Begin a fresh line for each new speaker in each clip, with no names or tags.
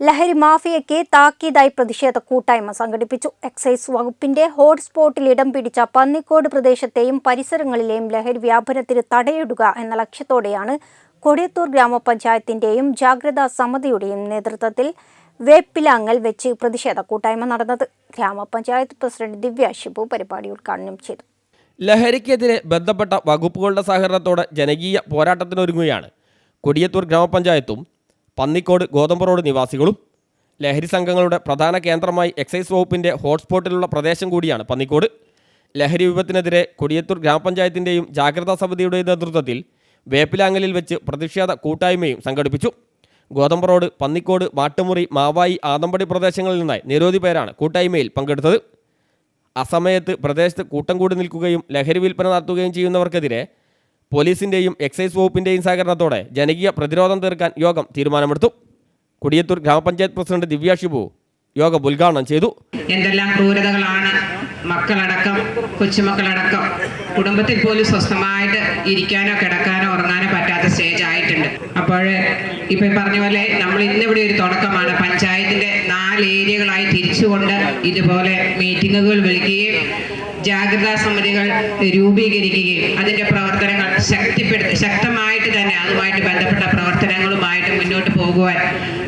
ലഹരി മാഫിയയ്ക്ക് താക്കീതായി പ്രതിഷേധ കൂട്ടായ്മ സംഘടിപ്പിച്ചു. എക്സൈസ് വകുപ്പിന്റെ ഹോട്ട്സ്പോട്ടിൽ ഇടം പിടിച്ച പന്നിക്കോട് പ്രദേശത്തെയും പരിസരങ്ങളിലെയും ലഹരി വ്യാപനത്തിന് തടയിടുക എന്ന ലക്ഷ്യത്തോടെയാണ് കൊടിയത്തൂർ ഗ്രാമപഞ്ചായത്തിന്റെയും ജാഗ്രതാ സമിതിയുടെയും നേതൃത്വത്തിൽ വേപ്പിലാങ്ങൽ വെച്ച് പ്രതിഷേധ കൂട്ടായ്മ നടന്നത്. ഗ്രാമപഞ്ചായത്ത് പ്രസിഡന്റ് ദിവ്യ ഷിബു പരിപാടി ഉദ്ഘാടനം ചെയ്തു.
ലഹരിക്കെതിരെ ബന്ധപ്പെട്ട വകുപ്പുകളുടെ സഹകരണത്തോടെ ജനകീയ പോരാട്ടത്തിനൊരുങ്ങുകയാണ്. കൊടിയത്തൂർ ഗ്രാമപഞ്ചായത്തും പന്നിക്കോട് ഗോതമ്പ് റോഡ് നിവാസികളും ലഹരി സംഘങ്ങളുടെ പ്രധാന കേന്ദ്രമായി എക്സൈസ് വകുപ്പിന്റെ ഹോട്ട്സ്പോട്ടിലുള്ള പ്രദേശം കൂടിയാണ് പന്നിക്കോട്. ലഹരി വിപത്തിനെതിരെ കൊടിയത്തൂർ ഗ്രാമപഞ്ചായത്തിന്റെയും ജാഗ്രതാ സമിതിയുടെയും നേതൃത്വത്തിൽ വേപ്പിലാങ്ങലിൽ വെച്ച് പ്രതിഷേധ കൂട്ടായ്മയും സംഘടിപ്പിച്ചു. ഗോതമ്പ് റോഡ് പന്നിക്കോട് മാട്ടുമുറി മാവായി ആദമ്പടി പ്രദേശങ്ങളിൽ നിന്നായി നിരവധി പേരാണ് കൂട്ടായ്മയിൽ പങ്കെടുത്തത്. അസമയത്ത് പ്രദേശത്ത് കൂട്ടം കൂടി നിൽക്കുകയും ലഹരി വിൽപ്പന നടത്തുകയും ചെയ്യുന്നവർക്കെതിരെ പോലീസിന്റെയും എക്സൈസ് വകുപ്പിന്റെയും സഹകരണത്തോടെ ജനകീയ പ്രതിരോധം തീർക്കാൻ യോഗം തീരുമാനമെടുത്തു. കൊടിയത്തൂർ ഗ്രാമപഞ്ചായത്ത് പ്രസിഡന്റ് ദിവ്യ ഷിബു യോഗം ഉദ്ഘാടനം ചെയ്തു.
എന്തെല്ലാം ക്രൂരതകളാണ് മക്കളടക്കം കൊച്ചുമക്കളടക്കം കുടുംബത്തിൽ പോലും സ്വസ്ഥമായിട്ട് ഇരിക്കാനോ കിടക്കാനോ ഉറങ്ങാനോ പറ്റാത്ത അപ്പോൾ ഇപ്പൊ പറഞ്ഞ പോലെ നമ്മൾ ഇന്നിവിടെ ഒരു തുടക്കമാണ്. പഞ്ചായത്തിന്റെ നാല് ഏരിയകളായി തിരിച്ചുകൊണ്ട് ഇതുപോലെ മീറ്റിങ്ങുകൾ വിളിക്കുകയും ജാഗ്രതാ സമിതികൾ രൂപീകരിക്കുകയും അതിന്റെ പ്രവർത്തനങ്ങൾ ശക്തിപ്പെടുത്തി ശക്തമായിട്ട് തന്നെ അതുമായിട്ട് ബന്ധപ്പെട്ട പ്രവർത്തനങ്ങളുമായിട്ട് മുന്നോട്ട് പോകുവാൻ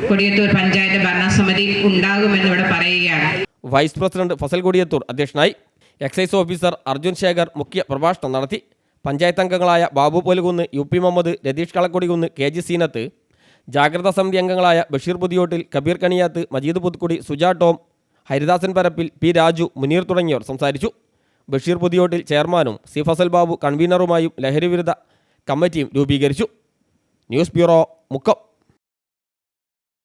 കൊടിയത്തൂർ പഞ്ചായത്ത് ഭരണസമിതി ഉണ്ടാകുമെന്ന് ഇവിടെ പറയുകയാണ്.
വൈസ് പ്രസിഡന്റ് ഫസൽ കൊടിയത്തൂർ അധ്യക്ഷനായി. എക്സൈസ് ഓഫീസർ അർജുൻ ശേഖർ മുഖ്യ പ്രഭാഷണം നടത്തി. പഞ്ചായത്ത് അംഗങ്ങളായ Babu Polukunnu U P Muhammad Ratheesh Kalakkodikunnu K G Seenath ജാഗ്രതാ സമിതി അംഗങ്ങളായ ബഷീർ പുതിയോട്ടിൽ കബീർ കണിയാത്ത് മജീദ് പുതുക്കുടി സുജാ ടോം ഹരിദാസൻ പരപ്പിൽ പി രാജു മുനീർ തുടങ്ങിയവർ സംസാരിച്ചു. ബഷീർ പുതിയോട്ടിൽ ചെയർമാനും സി ഫസൽ ബാബു കൺവീനറുമായും ലഹരി വിരുദ്ധ കമ്മിറ്റിയും രൂപീകരിച്ചു. News bureau Mukkam.